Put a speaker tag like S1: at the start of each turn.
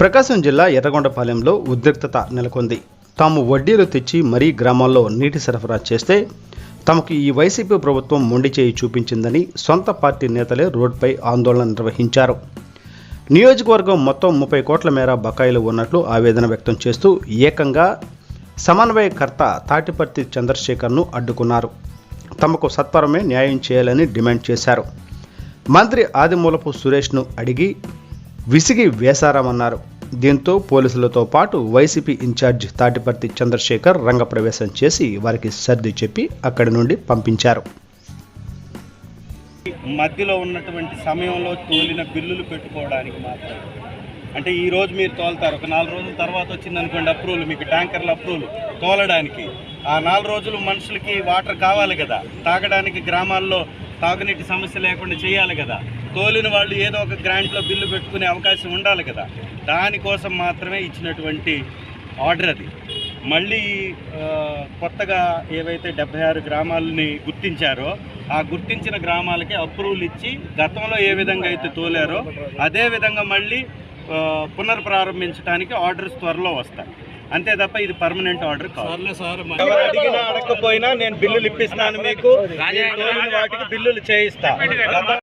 S1: ప్రకాశం జిల్లా ఎర్రగొండపాలెంలో ఉద్రిక్తత నెలకొంది. తాము వడ్డీలు తెచ్చి మరీ గ్రామాల్లో నీటి సరఫరా చేస్తే తమకు ఈ వైసీపీ ప్రభుత్వం మొండి చేయి చూపించిందని సొంత పార్టీ నేతలే రోడ్పై ఆందోళన నిర్వహించారు. నియోజకవర్గం మొత్తం ముప్పై కోట్ల మేర బకాయిలు ఉన్నట్లు ఆవేదన వ్యక్తం చేస్తూ ఏకంగా సమన్వయకర్త తాటిపర్తి చంద్రశేఖర్ను అడ్డుకున్నారు. తమకు సత్వరమే న్యాయం చేయాలని డిమాండ్ చేశారు. మంత్రి ఆదిమూలపు సురేష్ను అడిగి విసిగి వేశారామన్నారు. దీంతో పోలీసులతో పాటు వైసీపీ ఇన్ఛార్జ్ తాటిపర్తి చంద్రశేఖర్ రంగప్రవేశం చేసి వారికి సర్ది చెప్పి అక్కడి నుండి పంపించారు.
S2: మధ్యలో ఉన్నటువంటి సమయంలో తోలిన బిల్లులు పెట్టుకోవడానికి మాత్రం. అంటే ఈ రోజు మీరు తోలుతారు. ఒక నాలుగు రోజుల తర్వాత వచ్చింది అనుకోండి అప్రూవల్ మీకు ట్యాంకర్ల అప్రూవల్ తోలడానికి. ఆ నాలుగు రోజులు మనుషులకి వాటర్ కావాలి కదా. తాగడానికి గ్రామాల్లో తాగునీటి సమస్య లేకుండా చేయాలి కదా. తోలిన వాళ్ళు ఏదో ఒక గ్రాంట్లో బిల్లు పెట్టుకునే అవకాశం ఉండాలి కదా. దానికోసం మాత్రమే ఇచ్చినటువంటి ఆర్డర్ అది. మళ్ళీ కొత్తగా ఏవైతే డెబ్బై ఆరు గ్రామాలని గుర్తించారో ఆ గుర్తించిన గ్రామాలకి అప్రూవల్ ఇచ్చి గతంలో ఏ విధంగా అయితే తోలారో అదే విధంగా మళ్ళీ పునర్ప్రారంభించడానికి ఆర్డర్స్ త్వరలో వస్తాయి. అంతే తప్ప ఇది పర్మనెంట్ ఆర్డర్ కాదు. ఎవరు అడిగినా అడగకపోయినా నేను బిల్లులు ఇప్పిస్తున్నాను మీకు. వాటికి బిల్లులు చేయిస్తా.